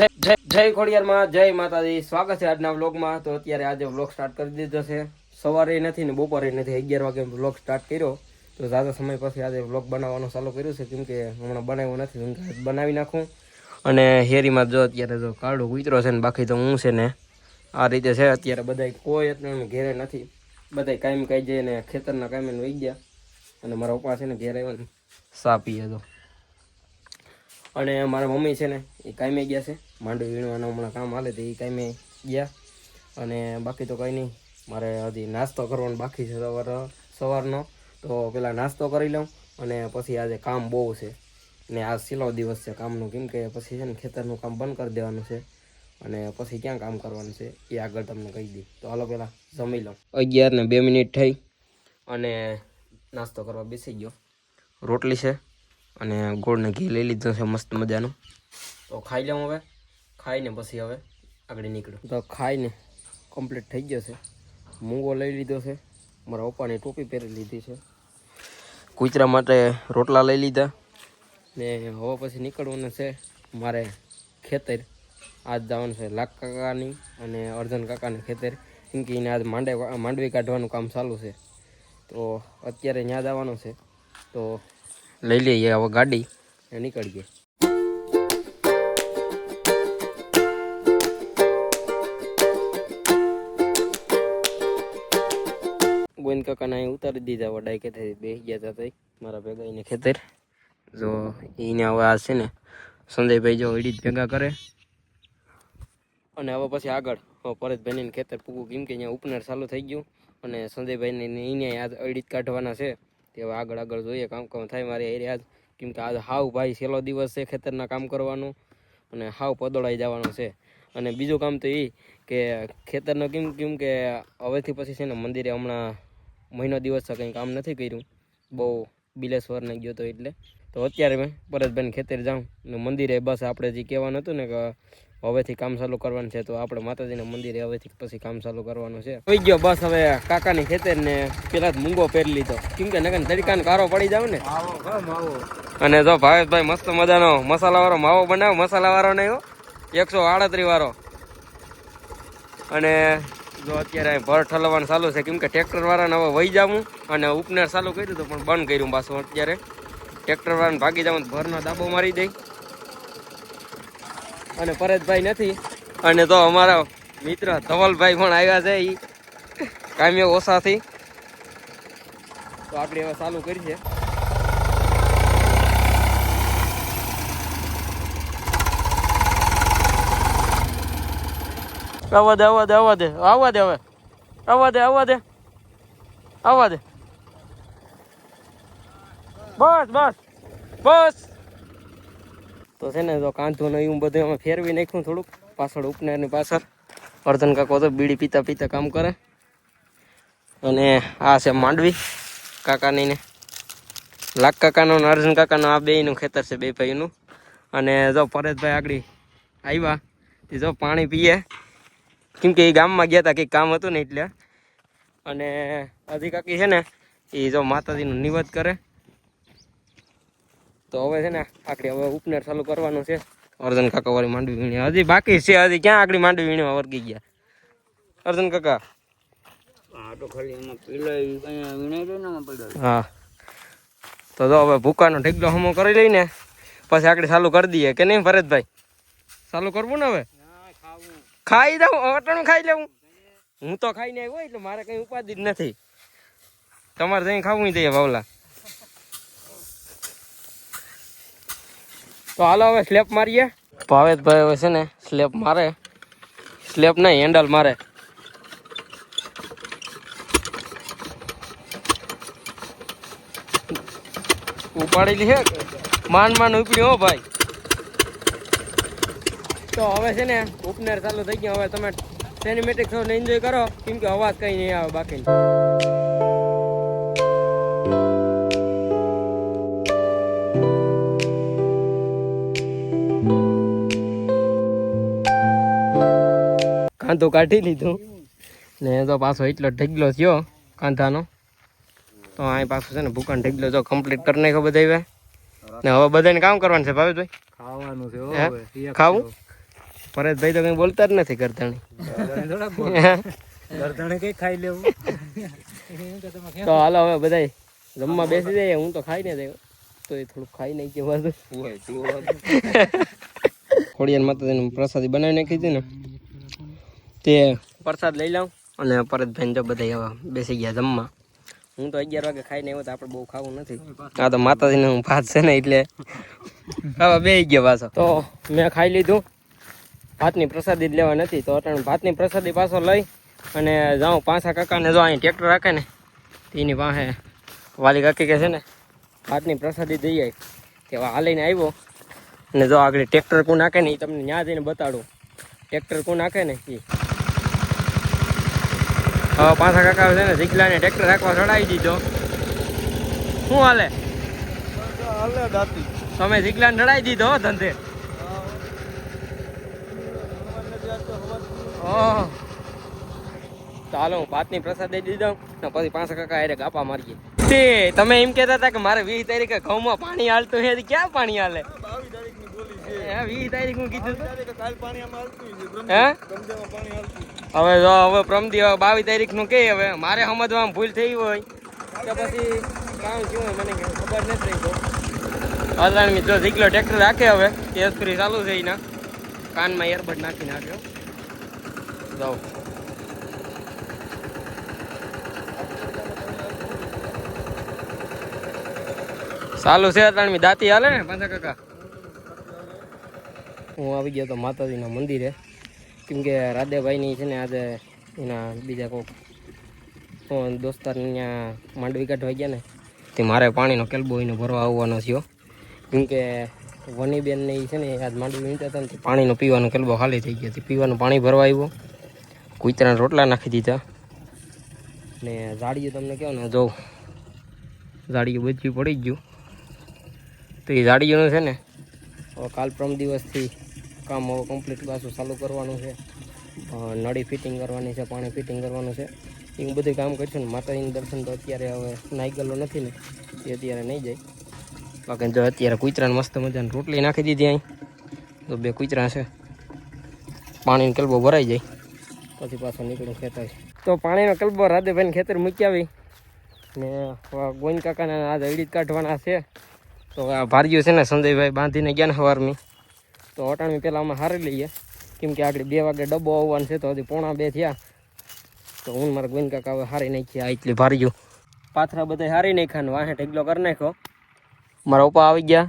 જય જય ખોડિયારમાં, જય માતાજી. સ્વાગત છે આજના વ્લોગમાં. તો અત્યારે આજે વ્લોગ સ્ટાર્ટ કરી દીધો છે. સવારે નથી ને બપોરે નથી, અગિયાર વાગે વ્લોગ સ્ટાર્ટ કર્યો. તો ઝાઝા સમય પછી આજે વ્લોગ બનાવવાનું ચાલુ કર્યું છે. કેમ કે હમણાં બનાવ્યો નથી બનાવી નાખું. અને હેરીમાં જો અત્યારે જો કાળો કૂતરો છે ને, બાકી તો હું છે ને આ રીતે છે. અત્યારે બધા કોઈ અત્યારે ઘેરે નથી. બધા કાયમ કાઈ જઈને ખેતરના કામે વહી ગયા. અને મારા પપ્પા છે ને ઘેર સાપીએ તો અને મારા મમ્મી છે ને, એ કામે ગયા છે. માંડવી વીણવાનું હમણાં કામ હાલે તો એ કામે ગયા. અને બાકી તો કંઈ નહીં, મારે હજી નાસ્તો કરવાનો બાકી છે સવાર, સવારનો. તો પેલા નાસ્તો કરી લઉં અને પછી આજે કામ બહુ છે. ને આ સિલો દિવસ છે કામનું, કેમ કે પછી છે ને ખેતરનું કામ બંધ કરી દેવાનું છે. અને પછી ક્યાં કામ કરવાનું છે એ આગળ તમને કહી દઈ. તો હાલો પેલા જમી લઉં. અગિયાર ને બે મિનિટ થઈ અને નાસ્તો કરવા બેસી ગયો. રોટલી છે. અને ગોળને ઘી લઈ લીધો છે મસ્ત મજાનું. તો ખાઈ લઉં હવે. ખાઈને પછી હવે આગળ નીકળ્યું તો ખાઈને કમ્પ્લીટ થઈ ગયો છે. મૂંગો લઈ લીધો છે. મારા પપ્પાની ટોપી પહેરી લીધી છે. કૂતરા માટે રોટલા લઈ લીધા. ને હવે પછી નીકળવાનું છે મારે ખેતર. આજ જવાનું છે લાખ કાકાની અને અર્જન કાકાની ખેતર. કેમ કે એને આજ માંડે માંડવી કાઢવાનું કામ ચાલુ છે. તો અત્યારે ત્યાં જવાનું છે. તો લઈ લઈએ હવે ગાડી અને નીકળીએ. ગોવિંદ કાકાને અહીં ઉતારી દીધા વડાઈ કે બે ગયા હતા મારા ભેગા એને ખેતર. જો એને હવે આ છે ને સંજયભાઈ જો એડી ભેગા કરે. અને હવે પછી આગળ, હવે પરેશભાઈને ખેતર પૂગું કેમ કે અહીંયા ઉપનાર ચાલુ થઈ ગયું. અને સંજયભાઈને અહીંયા અડીત કાઢવાના છે. તે હવે આગળ આગળ જોઈએ, કામ કામ થાય મારે એરિયા કેમ કે આજ હાવ ભાઈ છેલ્લો દિવસ છે ખેતરના કામ કરવાનું અને હાવ પદોળાઈ જવાનું છે. અને બીજું કામ તો એ કે ખેતરનો કેમ કેમ કે હવેથી પછી છે ને મંદિરે હમણાં મહિનો દિવસ છે કંઈ કામ નથી કર્યું. બહુ બિલેશ્વર ને ગયો તો એટલે. તો અત્યારે મેં ભરતભાઈને ખેતર જાઉં ને મંદિરે બસ આપણે જે કહેવાનું હતું ને કે હવેથી કામ ચાલુ કરવાનું છે તો આપણે માતાજીના મંદિરે હવેથી પછી કામ ચાલુ કરવાનું છે. થઈ ગયો બસ હવે કાકાની ખેતર ને પેલા જ મૂંગો પહેરી લીધો. કેમ કે નગર તરીકાને કારો પડી જાવ ને. અને જો ભાવેશભાઈ મસ્ત મજાનો મસાલા વાળો માવો બનાવ મસાલા વાળો નહીં એકસો આડત્રીસ વાળો. અને જો અત્યારે ભર ઠલવવાનું ચાલુ છે કેમ કે ટ્રેક્ટર વાળાને હવે વહી જાવું અને ઉપનેર ચાલુ કર્યું હતું પણ બંધ કર્યું પાછું અત્યારે. ટ્રેક્ટર વાળાને ભાગી જવાનું ભરનો દાબો મારી દઈ અને પરેશભાઈ નથી. અને તો અમારા મિત્ર ધવલભાઈ પણ આવ્યા છે એ કામ્યો ઓછાથી. તો આપણે એવા ચાલુ કરી છે આવવા દે આવવા દે આવવા દે આવવા દે હવે. આવવા દે આવવા દે. આવવા દે. બસ બસ બસ. તો છે ને તો કાંધો ને એવું બધું અમે ફેરવી નાખ્યું થોડુંક. પાછળ ઉપનેરની પાછળ. વર્ધન કાકો તો બીડી પીતા પીતા કામ કરે. અને આ છે માંડવી કાકાની ને. લાખ કાકાનો અને અર્જુન કાકાનો આ બેયનું ખેતર છે, બે ભાઈનું. અને જો પરેશભાઈ આગળ આવ્યા. તે જો પાણી પીએ. કેમ કે એ ગામમાં ગયા હતા, કંઈક કામ હતું ને એટલે. અને અધિકાકી છે ને, એ જો માતાજીનું નિવેદ કરે. તો હવે છે ને આકડી હવે ઉપનેર ચાલુ કરવાનું છે. અર્જન કાકા વાળી માંડવી વીણી હજી બાકી છે હજી ક્યાં આકડી માંડવી વીણવા વર્ગી ગયા. અર્જન કાકા. હા તો જો હવે ભૂકાનો ઢીકલો હમો કરી લઈને પછી આકડી ચાલુ કરી દઈએ. કે નહીં ભરતભાઈ ચાલુ કરવું ને હવે? ખાઈ દઉં અટણું ખાઈ લેવું. હું તો ખાઈને આવ્યો એટલે મારે કઈ ઉપાધિ જ નથી. તમારે જઈ ખાવું દઈએ ભાવલા તો હાલો હવે સ્લેપ મારીએ. ભાવેશભાઈ હવે છે ને સ્લેપ મારે. સ્લેપ નહીં હેન્ડલ મારે. ઉપાડેલી છે. માન માન ઉપડી હો ભાઈ. તો હવે છે ને ઉપનેર ચાલુ થઈ ગયો. હવે તમે સેનિમેટિક શો એન્જોય કરો. કેમ કે અવાજ કઈ નહીં આવે બાકી. કાંધો કાઢી લીધો. ને તો પાછો એટલો ઢગલો થયો કાંધાનો. તો અહીં પાછું છે ને ભૂકાન ઢગલો જો કમ્પ્લીટ કરી નાખ્યો બધા ને હવે બધાને કામ કરવાનું છે ભાવેશભાઈ? ખાવાનું છે? ખાવું? પરેશભાઈ તો કઈ બોલતા જ નથી કરતાણી ખાઈ લેવું? તો હાલો હવે બધા જમવા બેસી જાય હું તો ખાઈ ને જાય તો એ થોડુંક ખાઈ નહીં કે બધું ખોડિયાર માતાજીને પ્રસાદી બનાવી નાખી હતી ને. તે પ્રસાદ લઈ લઉં. અને પરતભાઈ તો બધા એવા બેસી ગયા જમવા. હું તો અગિયાર વાગે ખાઈને આવ્યો તો આપણે બહુ ખાવું નથી. આ તો માતાજીને હું ભાત છે ને એટલે ખાવા બે ગયા પાછો. તો મેં ખાઈ લીધું. ભાતની પ્રસાદી જ લેવા નથી. તો અટાણે ભાતની પ્રસાદી પાછો લઈ અને જાઉં પાછા કાકાને જો અહીં ટ્રેક્ટર રાખે ને તેની પાસે વાલી કાકી કે છે ને ભાતની પ્રસાદી દઈ આવી કે હાલીને આવ્યો. અને જો આગળ ટ્રેક્ટર કોણ નાખે ને એ તમને ત્યાં જઈને બતાડું. ટ્રેક્ટર કોણ નાખે ને એ હવે પાછા કાકા છે ને જીગલાને ટ્રેક્ટર રાખવા ચડાવી દીધો. શું હાલે? હાલે દાતી. તમે જીગલાને ચડાવી દીધો ધંધે? ચાલો હું ભાતની પ્રસાદ દઈ દીધો ને પછી પાંચ કાકા હારે ગાપા મારીએ. તે તમે એમ કહેતા હતા કે મારે વીસ તારીખે ઘઉંમાં પાણી હાલતું છે ક્યાં પાણી હાલે? બાવીસ તારીખ. હવે જો હવે પ્રમદી હવે બાવીસ તારીખનું કે હવે મારે સમજવામાં ભૂલ થઈ હોય. તો પછી કામ શું હોય મને ખબર નથી રહી તો. અલાણ મિત્રો જીગલો ટ્રેક્ટર રાખે હવે તેજ ફ્રી ચાલુ છે એના. કાનમાં એરબડ નાખી નાખ્યો. જાઓ. ચાલુ છે અતાણ દાંતી હાલે ને પાંચા કાકા? હું આવી ગયો તો માતાજીના મંદિરે. કેમકે રાધેભાઈની છે ને આજે એના બીજા કોઈ દોસ્તાર ત્યાં માંડવી કાઢવા ગયા ને, તે મારે પાણીનો કેલબો એને ભરવા આવવાનો થયો. કેમકે વનીબેન ને છે ને આજ માંડવી વીણતા હતા ને પાણીનો પીવાનો કેલ્બો ખાલી થઈ ગયો. પીવાનું પાણી ભરવા આવ્યો. કૂતરાને રોટલા નાખી દીધા. ને ઝાડીયું તમને કહો ને, જો ઝાડીયું બચ્યું પડી ગયું. તો એ ઝાડીઓનું છે ને કાલ પ્રમ દિવસથી કામ હવે કમ્પ્લીટ પાછું ચાલુ કરવાનું છે. નળી ફિટિંગ કરવાની છે, પાણી ફિટિંગ કરવાનું છે. એ બધું કામ કરીશું ને માતાજીનું દર્શન તો અત્યારે હવે નાઈ ગયેલો નથી ને, એ અત્યારે નહીં જાય. બાકી જો અત્યારે કૂતરાને મસ્ત મજાની રોટલી નાખી દીધી અહીં. તો બે કૂતરા છે. પાણીનો કલબો ભરાઈ જાય. પછી પાછો નીકળું ખેતર. તો પાણીનો કલબો રાધેભાઈને ખેતર મૂકી આવી. ને ગોઈન કાકાના આજ હળી કાઢવાના છે. તો આ ભાર્યું છે ને સંજયભાઈ બાંધીને ગયા ને સવારની તો અટાણવી પહેલાં અમે હારી લઈએ. કેમ કે આગળ બે વાગે ડબ્બો આવવાનો છે, તો હજી પોણા બે થયા. તો હું મારા ગોઈન કાકા હવે હારી નાખીએ આ એટલી ભાર્યું પાથરા બધા હારી નાખ્યા ને વાહે ઢગલો કરી નાખ્યો. મારા પપ્પા આવી ગયા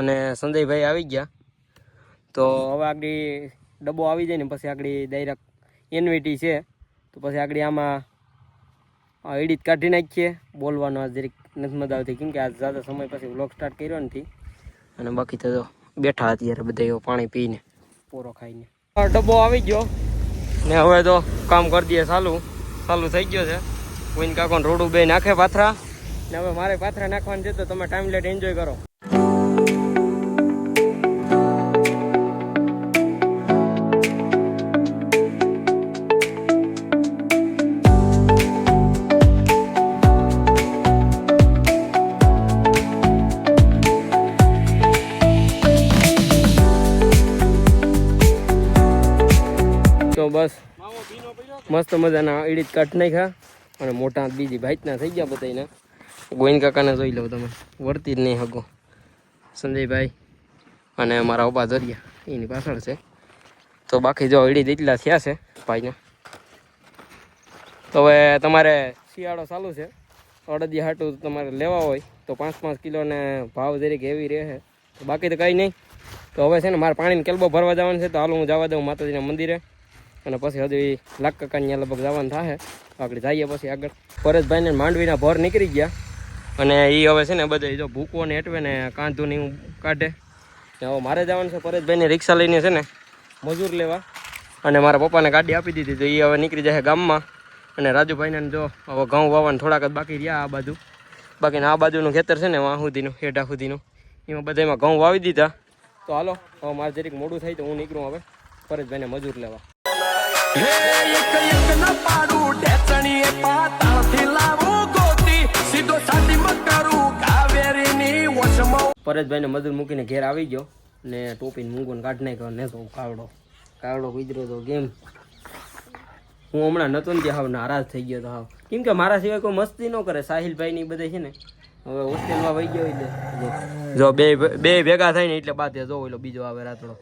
અને સંજયભાઈ આવી ગયા. તો હવે આગળ ડબ્બો આવી જાય ને પછી આગળ ડાયરેક્ટ એનવીટી છે. તો પછી આગળ આમાં એડિટ કાઢી નાખીએ. બોલવાનો આ જરીક નથી મજા આવતી, કેમ કે આજ સમય પછી વ્લોગ સ્ટાર્ટ કર્યો નથી. અને બાકી તો બેઠા અત્યારે બધા પાણી પીને. પૂરો ખાઈને. ડબ્બો આવી ગયો. ને હવે તો કામ કરી દઈએ ચાલુ. ચાલુ થઈ ગયો છે. કોઈને કાકો રોડું બે નાખે પાથરા. ને હવે મારે પાથરા નાખવાનું છે તો તમે ટાઈમ લેટ એન્જોય કરો. મસ્ત મજાના ઈડીત કાઢ નાખ્યા અને મોટા બીજી ભાઈતના થઈ ગયા બધાને ગોવિંદ કાકાને જોઈ લો તમે. વર્તી જ નહીં હગો. સંજયભાઈ અને મારા ઓબા દરિયા. એની પાછળ છે. તો બાકી જો ઈડી એટલા થયા છે ભાઈને. તો હવે તમારે શિયાળો ચાલુ છે. અડદી હાટું તમારે લેવા હોય તો પાંચ પાંચ કિલોને ભાવ જરીક એવી રહે. બાકી તો કંઈ નહીં. તો હવે છે ને મારે પાણીને કેલબો ભરવા જવાનું છે તો હાલ હું જવા દઉં માતાજીના મંદિરે. અને પછી હજી લાખ કાકાની લગભગ જવાનું થાય આગળ જઈએ પછી આગળ. પરેશભાઈને માંડવીના ભર નીકળી ગયા. અને એ હવે છે ને બધે જો ભૂકો ને એટવે ને કાંધું ને એવું કાઢે. હવે મારે જવાનું છે પરેશભાઈને રિક્ષા લઈને છે ને મજૂર લેવા. અને મારા પપ્પાને ગાડી આપી દીધી તો એ હવે નીકળી જાય ગામમાં. અને રાજુભાઈને જો હવે ઘઉં વાવવાનું થોડાક જ બાકી રહ્યા આ બાજુ. બાકીના આ બાજુનું ખેતર છે ને વાં સુધીનું, હેઠા સુધીનું. એમાં બધામાં ઘઉં વાવી દીધા. તો હાલો, હવે મારે જરીક મોડું થાય તો હું નીકળું હવે. પરેશભાઈને મજૂર લેવા. પરેશભાઈને મજૂર મૂકીને ઘેર આવી ગયો ને ટોપીને મૂંગોને કાઢ નાખ્યો ને તો કાવડો. કાવડો ગુજરો તો કેમ? હું હમણાં નતો ને ત્યાં હાવ નારાજ થઈ ગયો તો હાવ. કેમ કે મારા સિવાય કોઈ મસ્તી ન કરે સાહિલભાઈ ની બધે છે ને. હવે હોસ્ટેલમાં વહી ગયો એટલે. જો- જો બે બે ભેગા થાય ને એટલે બાદ જો એટલે બીજો આવે રાતડો.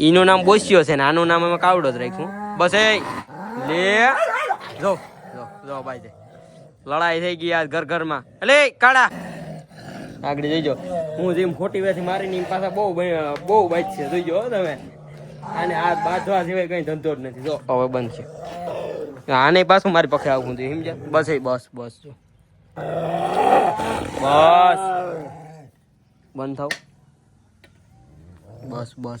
ઈનું નામ બોસ્યો છે ને આનું નામ અમે કાવડો જ રાખ્યું. બસ એ લે. જો જો જો, ભાઈ લડાઈ થઈ ગઈ ઘર ઘરમાં. એટલે કાળા. આગળ જઈજો. હું જેમ ખોટી વેથી મારીને એમ પાછા બહુ બહુ બાઈક છે. જોઈજો તમે. આને આ બાંધવા સિવાય કઈ ધંધો જ નથી. જો, હવે બંધ છે. આને પાછું મારી પખે આવું જોઈએ, સમજ્યા? બસ એ, બસ બસ, જો. બસ. બંધ થાવ. બસ બસ.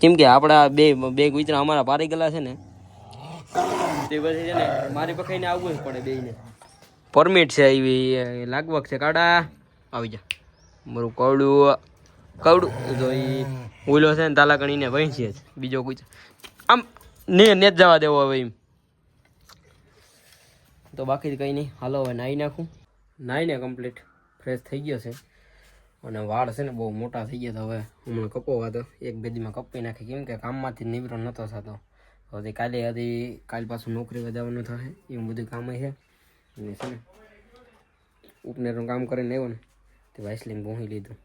કેમ કે આપણા બે બે કૂતરા અમારા પારી ગયેલા છે ને. તે પછી છે ને મારી પખાઈને આવવું જ પડે બેને પરમિટ છે એવી લાગવક છે કાડા. આવી જા. મારું કવડું કવડું તો એ ઓલો છે ને તાલાકણીને વહેંચીએ જ. બીજો કોઈ આમ ને ને જ જવા દેવો હવે એમ. તો બાકી કંઈ નહીં. હાલો હવે નાહી નાખું. નાહીને કમ્પ્લીટ ફ્રેશ થઈ ગયો છે. અને વાળ છે ને બહુ મોટા થઈ ગયા તો હવે હમણાં કપોવા તો એક બે દીમાં કપી નાખી. કેમ કે કામમાંથી નિવૃત્ત નહોતો થતો. હવે કાલે હજી કાલ પાછું નોકરી વધારવાનું થશે એવું બધું કામ છે અને છે ને, ઉપનેરનું કામ કરીને આવ્યો ને, તે વાઇસલીન પહોંચી લીધું.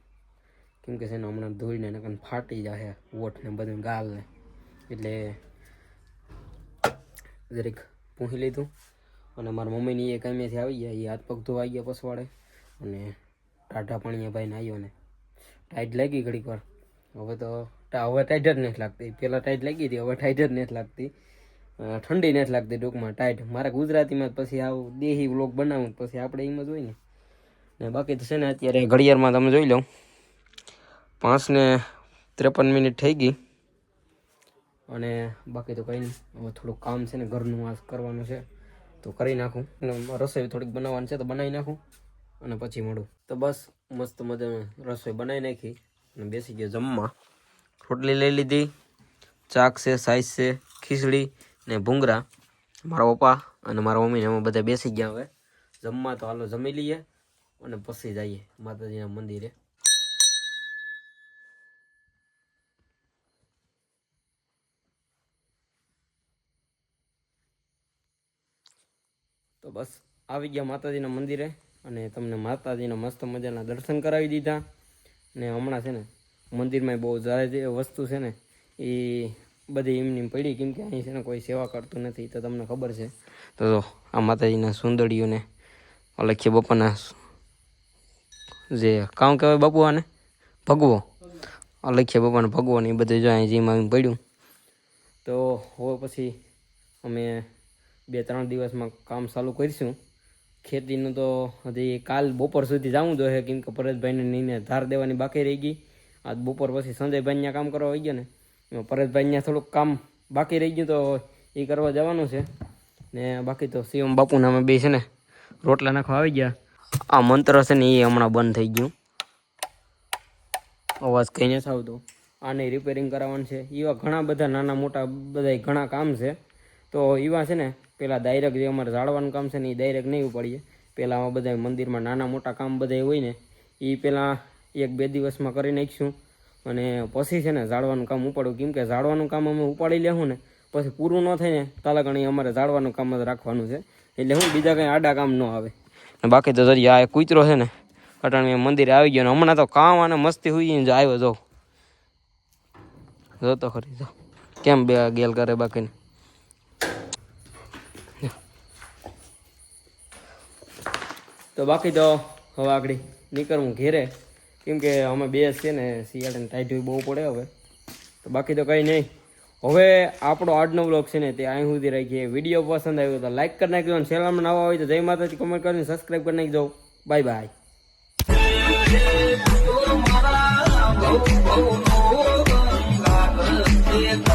કેમ કે છે ને, હમણાં ધોઈને નકર ફાટી જાય ઓઠ ને બધું ગાલ ને એટલે જરીક પૂછી લીધું. અને મારા મમ્મીની એ કામેથી આવી ગયા. એ હાથ પગ ધોવાઈ ગયા પસવાડે અને ટાઢા પાણીએ ભાઈને આવ્યો ને. ટાઈટ લાગી ઘડીક વાર. હવે તો હવે ટાઈટ જ નથી લાગતી. પહેલાં ટાઈટ લાગી હતી, હવે ટાઈટ જ નથી લાગતી. ઠંડી નથી લાગતી ટૂંકમાં ટાઈટ મારે ગુજરાતીમાં પછી આવું દેહી વ્લોગ બનાવું, પછી આપણે એમ જ ને. બાકી તો છે ને અત્યારે ઘડિયાળમાં તમે જોઈ લો. પાંચ ને ત્રેપન મિનિટ થઈ ગઈ. અને બાકી તો કંઈ નહીં. હવે થોડુંક કામ છે ને ઘરનું આ કરવાનું છે. તો કરી નાખું. રસોઈ થોડીક બનાવવાની છે તો બનાવી નાખું. અને પછી મળું તો બસ, મસ્ત મજાનું રસોઈ બનાવી નાખી અને બેસી ગયો જમવા. રોટલી લઈ લીધી. ચાક છે સાઈઝ છે, ખીચડી ને ભૂંગરા મારા પપ્પા અને મારા મમ્મીને અમે બધા બેસી ગયા હવે. જમવા તો હાલો જમી લઈએ અને પછી જઈએ માતાજીના મંદિરે. તો બસ, આવી ગયા માતાજીના મંદિરે. અને તમને માતાજીના મસ્ત મજાના દર્શન કરાવી દીધા. ને હમણાં છે ને મંદિરમાં બહુ જાજી વસ્તુ છે ને એ બધી એમની પડી, કેમ કે અહીં છે ને કોઈ સેવા કરતું નથી, તો તમને ખબર છે. તો આ માતાજીના સુંદરીઓને અલખ્ય બાપાના જે કામ કહેવાય બાપુ ભગવો. અલખ્ય બાપાને ભગવો ને એ બધું જો અહીં જીમ આવીને પડ્યું. તો હવે પછી અમે બે ત્રણ દિવસમાં કામ ચાલુ કરીશું. ખેતીનું તો હજી કાલ બપોર સુધી જવું જોઈએ કેમ કે પરેશભાઈને નીને ધાર દેવાની બાકી રહી ગઈ. આજ બપોર પછી સંજયભાઈ ત્યાં કામ કરવા આવી ગયો ને. એમાં પરેશભાઈ ત્યાં થોડુંક કામ બાકી રહી ગયું તો એ કરવા જવાનું છે. ને બાકી તો શિવમ બાપુના અમે બે છે ને રોટલા નાખવા આવી ગયા. આ મંત્ર છે ને એ હમણાં બંધ થઈ ગયું. અવાજ કંઈ નથી આવતો. આને રિપેરિંગ કરાવવાનું છે. એવા ઘણા બધા નાના મોટા બધા ઘણા કામ છે. તો એવા છે ને પેલા ડાયરેક્ટ જે અમારે ઝાડવાનું કામ છે ને એ ડાયરેક્ટ નહીં ઉપાડીએ. પહેલાં આમાં બધા મંદિરમાં નાના મોટા કામ બધા હોય ને એ પહેલાં એક બે દિવસમાં કરી નાખીશું. અને પછી છે ને ઝાડવાનું કામ ઉપાડવું કેમ કે ઝાડવાનું કામ અમે ઉપાડી લેવું ને, પછી પૂરું ન થાય ને તાલાગણી અમારે ઝાડવાનું કામ જ રાખવાનું છે. એટલે હું બીજા કંઈ આડા કામ ન આવે. બાકી તો જરી આ કૂતરો છે ને, અટાણે મંદિરે આવી ગયો ને, હમણાં તો કામ અને મસ્તી હોઈ ને આવ્યો, જો. જો તો ખરી, જો. કેમ બે ગેલ કરે બાકીને? તો બાકી તો હવે આગળ નીકળવું ઘેરે કેમ કે અમે બે છે ને શિયાળાને ટાઈટ બહુ પડે હવે તો બાકી તો કંઈ નહીં હવે આપણો આજનો બ્લોગ છે ને તે અહીં સુધી રાખીએ વીડિયો પસંદ આવ્યો તો લાઇક કરી નાખજો અને ચેનલમાં નવા હોય તો જય માતાજી કમેન્ટ કરીને સબસ્ક્રાઈબ કરી નાખજો bye bye Oh, oh, oh, oh, oh, oh, oh, oh,